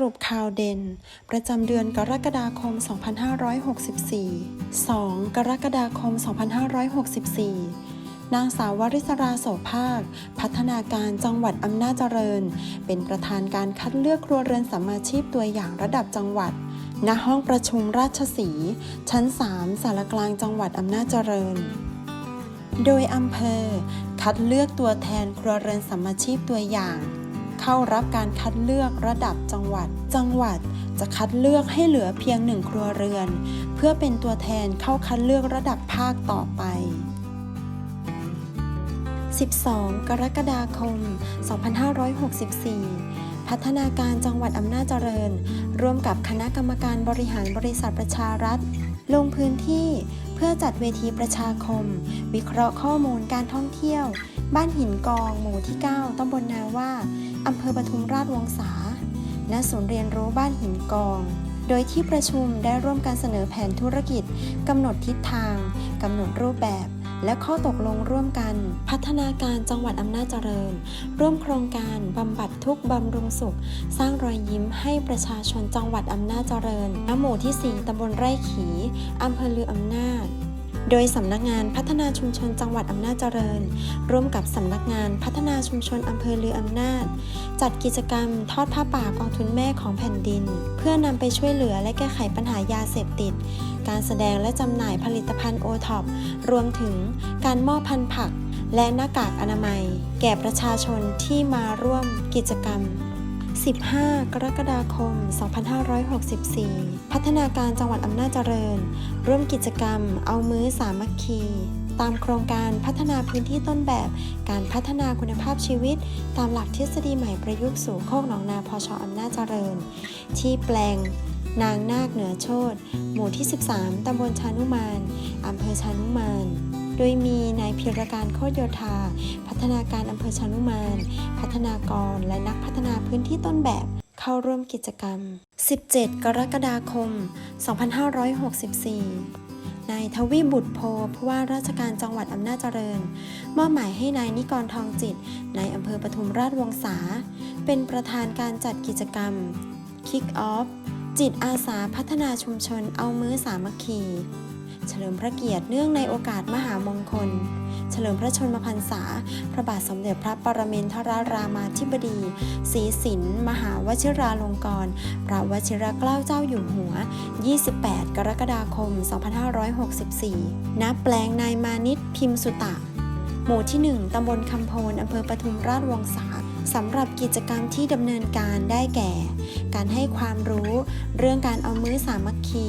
รุปข่าวเด่น ประจำเดือนกรกฎาคม 2564 2 กรกฎาคม 2564 นางสาววริศราโสภาค พัฒนาการจังหวัดอำนาจเจริญ เป็นประธานการคัดเลือกครัวเรือนสัมาชีพตัวอย่างระดับจังหวัด ณ ห้องประชุมราชสีห์ชั้น 3 สารกลางจังหวัดอำนาจเจริญ โดยอำเภอ คัดเลือกตัวแทนครัวเรือนสัมมาชีพตัวอย่าง เข้ารับการคัดเลือกระดับจังหวัด จังหวัดจะคัดเลือกให้เหลือเพียงหนึ่งครัวเรือน เพื่อเป็นตัวแทนเข้าคัดเลือกระดับภาคต่อไป 12 กรกฎาคม 2564พัฒนาการจังหวัดอำนาจเจริญ ร่วมกับคณะกรรมการบริหารบริษัทประชารัฐ ลงพื้นที่เพื่อจัดเวทีประชาคม วิเคราะห์ข้อมูลการท่องเที่ยว บ้านหินกองหมู่ที่ 9ตำบลนาว่าอำเภอปทุมราชวงศา ณ ศูนย์เรียนรู้บ้านหินกอง โดยที่ประชุมได้ร่วมการเสนอแผนธุรกิจ กำหนดทิศทาง กำหนดรูปแบบ และข้อตกลงร่วมกัน พัฒนาการจังหวัดอำนาจเจริญ ร่วมโครงการบำบัดทุกบำรุงสุข สร้างรอยยิ้มให้ประชาชนจังหวัดอำนาจเจริญณหมู่ที่ 4ตำบลไร่ขีอำเภอลืออำนาจ โดยสำนักงานพัฒนาชุมชนจังหวัดอำนาจเจริญ ร่วมกับสำนักงานพัฒนาชุมชนอำเภอลืออำนาจ จัดกิจกรรมทอดผ้าป่ากองทุนแม่ของแผ่นดิน เพื่อนำไปช่วยเหลือและแก้ไขปัญหายาเสพติด การแสดงและจำหน่ายผลิตภัณฑ์โอท็อปรวมถึงการมอบพันธุ์ผัก และหน้ากากอนามัย แก่ประชาชนที่มาร่วมกิจกรรม 15 กรกฎาคม 2564 พัฒนาการจังหวัดอำนาจเจริญ ร่วมกิจกรรม เอามื้อสามัคคี ตามโครงการพัฒนาพื้นที่ต้นแบบ การพัฒนาคุณภาพชีวิต ตามหลักทฤษฎีใหม่ประยุกต์สู่โคกหนองนาพชอำนาจเจริญ ที่แปลงนางนาคเหนือโชตหมู่ที่ 13 ตำบลชานุมาน อำเภอชานุมาน โดยมีนายเพิรการโคตรโยธา พัฒนาการอำเภอชานุมาน พัฒนากรและนักพัฒนาพื้นที่ต้นแบบเข้าร่วมกิจกรรม 17 กรกฎาคม 2564นายทวีบุตรโพผู้ว่าราชการจังหวัดอำนาจเจริญ มอบหมายให้นายนิกรทองจิตในอำเภอปทุมราชวงศา เป็นประธานการจัดกิจกรรม Kick Off จิตอาสาพัฒนาชุมชนเอามื้อสามัคคี เฉลิมพระเกียรติเนื่องในโอกาสมหามงคล เฉลิมพระชนมพรรษา พระบาทสมเด็จพระปรมินทรรามาธิบดีศรีสินมหาวชิราลงกรณพระวชิรเกล้าเจ้าอยู่หัว 28 กรกฎาคม 2564 ณ แปลงนายมานิตพิมพ์สุตะ หมู่ที่ 1 ตำบลคำโพนอำเภอปทุมราชวงศา สำหรับกิจกรรมที่ดำเนินการได้แก่ การให้ความรู้เรื่องการเอามื้อสามัคคี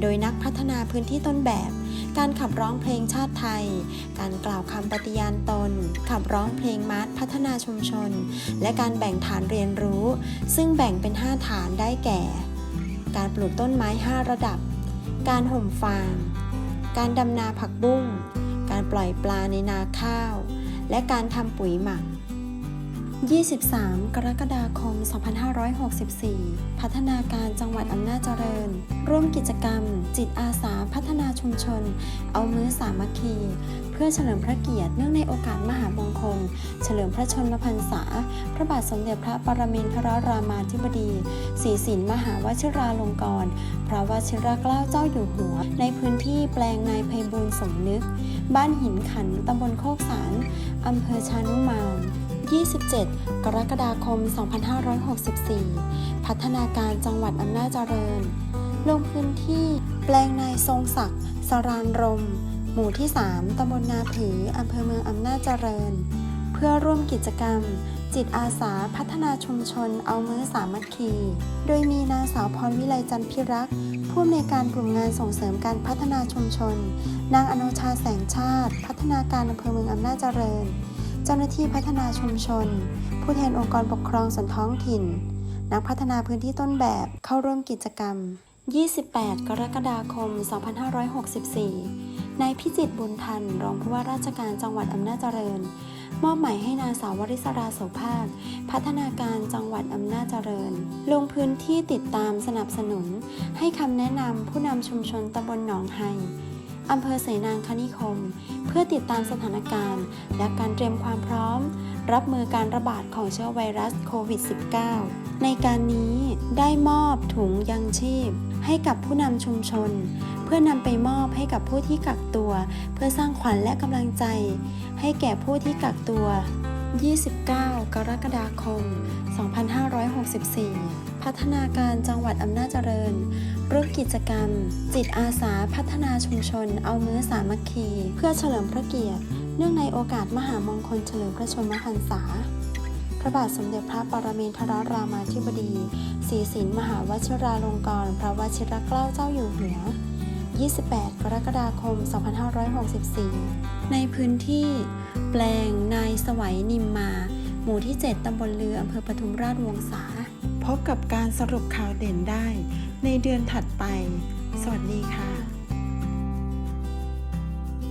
โดยนักพัฒนาพื้นที่ต้นแบบ การขับร้องเพลงชาติไทย การกล่าวคำปฏิญาณตน ขับร้องเพลงมาร์ชพัฒนาชุมชน และการแบ่งฐานเรียนรู้ ซึ่งแบ่งเป็น 5 ฐานได้แก่ การปลูกต้นไม้ 5 ระดับ การห่มฟาง การดำนาผักบุ้ง การปล่อยปลาในนาข้าว และการทำปุ๋ยหมัก 23 กรกฎาคม 2564 พัฒนาการจังหวัดอำนาจเจริญ ร่วมกิจกรรม จิตอาสาพัฒนาชุมชน เอามือสามัคคี เพื่อเฉลิมพระเกียรติเนื่องในโอกาสมหามงคล เฉลิมพระชนมพรรษา พระบาทสมเด็จพระปรมินทรรามาธิบดีศรีสินมหาวชิราลงกรณ์พระวชิรเกล้าเจ้าอยู่หัว ในพื้นที่แปลงนายไพบูลสมนึก บ้านหินขันตำบลโคกสารอำเภอชานุมาน 27 กรกฎาคม 2564 พัฒนาการจังหวัดอำนาจเจริญ ลงพื้นที่แปลงนายทรงศักดิ์สรานรม หมู่ที่ 3ตำบลนาผืออำเภอเมืองอำนาจเจริญ เพื่อร่วมกิจกรรม จิตอาสาพัฒนาชุมชนเอามือสามัคคี โดยมีนางสาวพรวิไลจันพิรักษ์ผู้อำนวยการกลุ่มงานส่งเสริมการพัฒนาชุมชน นางอนุชาแสงชาติ พัฒนาการอำเภอเมืองอำนาจเจริญ เจ้าหน้าที่พัฒนาชุมชน ผู้แทนองค์กรปกครองส่วนท้องถิ่น นักพัฒนาพื้นที่ต้นแบบเข้าร่วมกิจกรรม 28 กรกฎาคม 2564 นายพิจิตบุญทัน รองผู้ว่าราชการจังหวัดอำนาจเจริญ มอบหมายให้นางสาววริศราโสภาค พัฒนาการจังหวัดอำนาจเจริญ ลงพื้นที่ติดตามสนับสนุน ให้คำแนะนำผู้นำชุมชนตำบลหนองไฮ อำเภอเสนางคณิคม เพื่อติดตามสถานการณ์ และการเตรียมความพร้อม รับมือการระบาดของเชื้อไวรัสโควิด -19 ในการนี้ได้มอบถุงยังชีพ ให้กับผู้นำชุมชน เพื่อนำไปมอบให้กับผู้ที่กักตัว เพื่อสร้างขวัญและกำลังใจ ให้แก่ผู้ที่กักตัว 29 กรกฎาคม 2564 พัฒนาการจังหวัดอำนาจเจริญ ร่วมกิจกรรม จิตอาสาพัฒนาชุมชน เอามือสามัคคี เพื่อเฉลิมพระเกียรติ เนื่องในโอกาสมหามงคลเฉลิมพระชนมพรรษา พระบาทสมเด็จพระปรมินทรรามาธิบดีศรีสินมหาวชิราลงกรณพระวชิรเกล้าเจ้าอยู่หัว 28 กรกฎาคม 2564 ในพื้นที่ แปลงนายสวัยนิมมา หมู่ที่ 7 ตำบลเรืออำเภอปทุมราชวงศา พบกับการสรุปข่าวเด่นได้ในเดือนถัดไป สวัสดีค่ะ